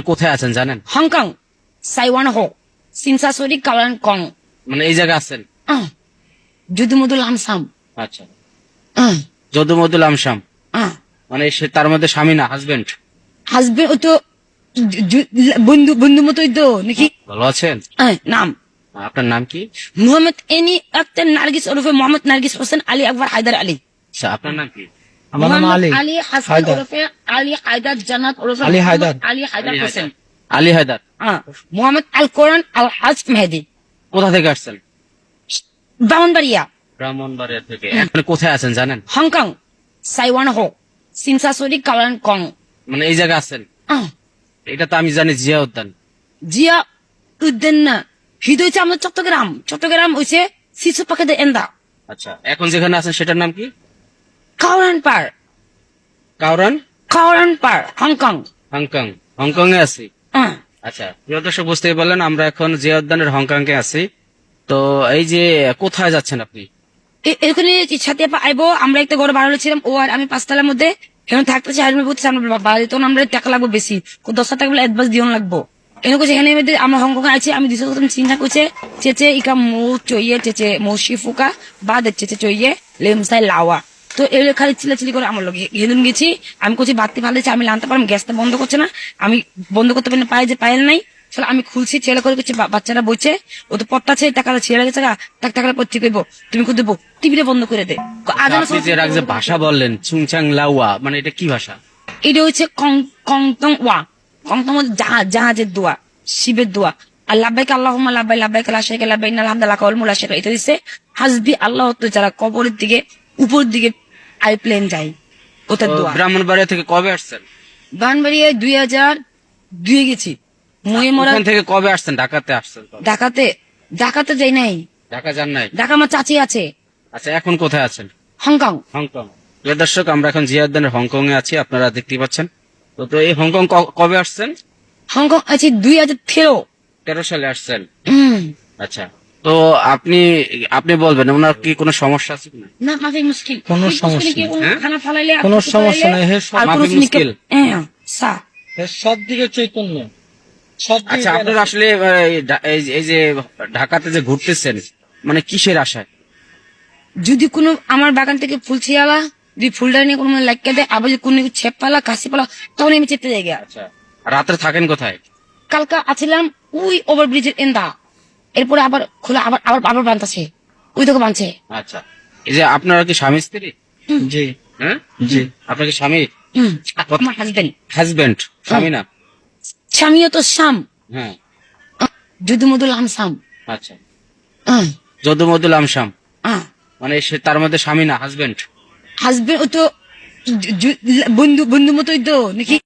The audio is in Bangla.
কোথায় আছেন জানেন? হংকং সাইওয়ান হো সিনসাসরি কালান কং। মানে এই জায়গায় আছেন? যদু মধু লামসাম। আচ্ছা। আহ, যদুমধুল আমসাম আহ। মানে সে তার মধ্যে স্বামী না হাজবেন্ড হাজবেন্ড ও তো বন্ধু বন্ধু মতোই তো নাকি? ভালো আছেন? নাম? আপনার নাম কি? মোহাম্মদ এনি আক্তার নার্গিস ওরফে মোহাম্মদ নার্গিস হোসেন আলী আকবর হায়দার আলী। আচ্ছা আপনার নাম কি? আমার নাম আলী। আলী হাসান ওরফে আলী হায়দার জান্নাত ওরফে আলী হায়দার। আলী হায়দার হোসেন। আলী হায়দার। আহ, মোহাম্মদ আল কোরআন আল হাজ মেহেদি। কোথা থেকে আসছেন? ব্রাহ্মণবাড়িয়া। ব্রাহ্মণবাড়িয়া থেকে। আপনি কোথায় আছেন জানেন? হংকং সাইওয়ান হো সিনসাসরি কালান কং। মানে এই জায়গায় আছেন? এটা তো আমি জানি জিয়া উদ্যান জিয়া উদ্দিন না হৃদয় হচ্ছে আমাদের চট্টগ্রাম। চট্টগ্রাম হচ্ছে শিশু পাখিদের এন্দা। আচ্ছা এখন যেখানে আছেন সেটার নাম কি? কাউরান পার কাউরান কাউরান পার Hong Kong Hong Kong Hong Kong এ আছি। আচ্ছা প্রিয় দর্শক বুঝতেই পারলেন আমরা এখন জিয়া উদ্যানের হংকং এ আছি। তো এই যে কোথায় যাচ্ছেন আপনি? এখানে সাথে আইবো? আমরা একটা ঘরে বাড়ানো ছিলাম ও আর আমি পাঁচতলার মধ্যে। এখন থাকতেছি আর আমি বলতেছি আমরা বাড়ি তখন আমরা টাকা লাগবো বেশি। দশ হাজার টাকা অ্যাডভান্স দিও লাগবো। সেখানে মধ্যে আমরা হংকং আছি আমি দিশো কথা চিন্তা করছে চেচে ইকা মৌ চইয়ে চেচে মৌসি ফুকা বা দে চেচে চইয়ে লেমসাই লাওয়া। তো এর খালি চিলাচিলি করে আমার লোক হেলুন গেছি। আমি করছি ভালো দিচ্ছে আমি লানতে পারলাম গ্যাসটা বন্ধ করছে না। আমি বন্ধ করতে পারি না পায়ে যে পায়েল নাই। চলো আমি খুলছি ছেলে করে করছি বাচ্চারা বলছে ও তো পট্টা ছেলে টাকা ছেড়ে গেছে তাক টাকা পড়তে কইব তুমি কই দেবো? টিভিটা বন্ধ করে দে। আদান আপনি যে এর ভাষা বললেন চুংচাং লাউয়া মানে এটা কি ভাষা? এটা হচ্ছে কং কংতং ওয়া। কংতং জাহাজ জাহাজের দোয়া শিবের দোয়া। আর লাভবাইক আল্লাহ লাভবাই লাভবাইক আল্লাহ শেখ লাভবাই না আলহামদুলিল্লাহ কল মুলা শেখ এটা হচ্ছে হাসবি আল্লাহ তো যারা কবরের দিকে উপর দিকে আইপ্লেন যায় ওটার তো দোয়া। ব্রাহ্মণবাড়িয়া থেকে কবে আসছেন? বানবাড়িয়ে দুই হাজার দুয়ে গেছি। ময়ে মরা ওখান থেকে কবে আসছেন? ঢাকাতে আসছেন ঢাকাতে ঢাকাতে যাই নাই। ঢাকা যান নাই? ঢাকা আমার চাচি আছে। আচ্ছা এখন কোথায় আছেন? Hong Kong. Hong Kong. প্রিয় দর্শক আমরা এখন জিয়া উদ্যানের হংকং এ আছি আপনারা দেখতে পাচ্ছেন। তো তো এই হংকং কবে আসছেন? হংকং আছি দুই হাজার তেরো। তেরো সালে আসছেন। আচ্ছা। তো আপনি আপনি বলবেন ওনার কি কোনো সমস্যা আছে না মাফি মুশকিল কোনো সমস্যা নেই। কোনো হ্যাঁ? খানা ফালাইলে কোনো সমস্যা নেই, হে সব মাফি মুশকিল। হ্যাঁ সা এর সব দিকে চৈতন্য সব আচ্ছা আপনার আসলে এই যে- এই যে ঢাকাতে যে ঘুরতেছেন মানে কিসের আশায় যদি কোনো আমার বাগান থেকে ফুল ছিয়ালা যদি ফুলটা নিয়ে কোনো লাইকা দেয় আবার যদি কোনো ছেপ পালা কাশি পালা তখন আমি চেতে যাই গিয়া। আচ্ছা রাত্রে থাকেন কোথায় কালকা আছিলাম ওই ওভারব্রিজের এন্দা এরপরে আবার খোলা আবার আবার আবার বানতাছে। ওই তোকে বানছে। আচ্ছা। এই যে আপনারা কি স্বামী স্ত্রী? জি। হ্যাঁ? জি। আপনার কি স্বামী? হুম, আমার হাজবেন্ড হাজবেন্ড স্বামী না? স্বামীও তো শাম হ্যাঁ। যদু মধু লাম শাম আচ্ছা। আহ, যদুমধুল আমসাম। মানে সে তার মধ্যে স্বামী না হাজবেন্ড হাজবেন্ড ও তো বন্ধু বন্ধু মতোই তো নাকি?